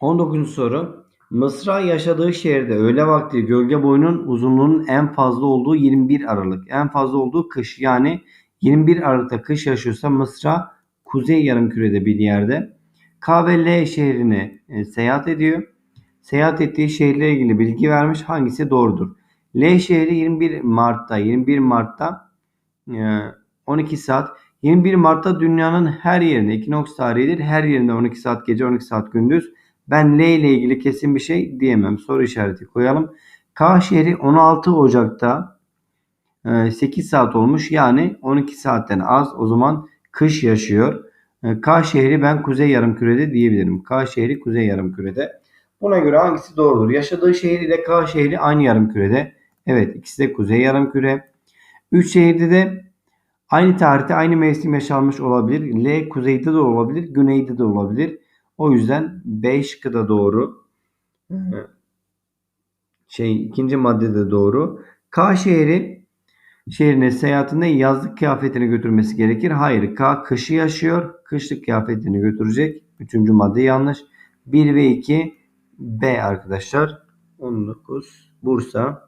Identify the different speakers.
Speaker 1: 19. soru. Mısra yaşadığı şehirde öğle vakti gölge boyunun uzunluğunun en fazla olduğu 21 Aralık. En fazla olduğu kış. Yani 21 Aralık'ta kış yaşıyorsa Mısra kuzey yarımkürede bir yerde. K ve L şehrine e, seyahat ediyor. Seyahat ettiği şehirle ilgili bilgi vermiş. Hangisi doğrudur? L şehri 21 Mart'ta 21 Mart'ta e, 12 saat 21 Mart'ta dünyanın her yerinde ekinoks tarihidir. Her yerinde 12 saat gece 12 saat gündüz. Ben L ile ilgili kesin bir şey diyemem. Soru işareti koyalım. K şehri 16 Ocak'ta 8 e, saat olmuş. Yani 12 saatten az. O zaman kış yaşıyor. E, K şehri ben kuzey yarımkürede diyebilirim. K şehri kuzey yarımkürede. Buna göre hangisi doğrudur? Yaşadığı şehir ile K şehri aynı yarımkürede. Evet ikisi de kuzey yarımküre. 3 şehirde de aynı tarihte aynı mevsim yaşanmış olabilir. L kuzeyde de olabilir, güneyde de olabilir. O yüzden B şıkkı da doğru. Şey ikinci madde de doğru. K şehri şehrine seyahatinde yazlık kıyafetini götürmesi gerekir. Hayır K kışı yaşıyor. Kışlık kıyafetini götürecek. Üçüncü madde yanlış. 1 ve 2 B arkadaşlar. 19 Bursa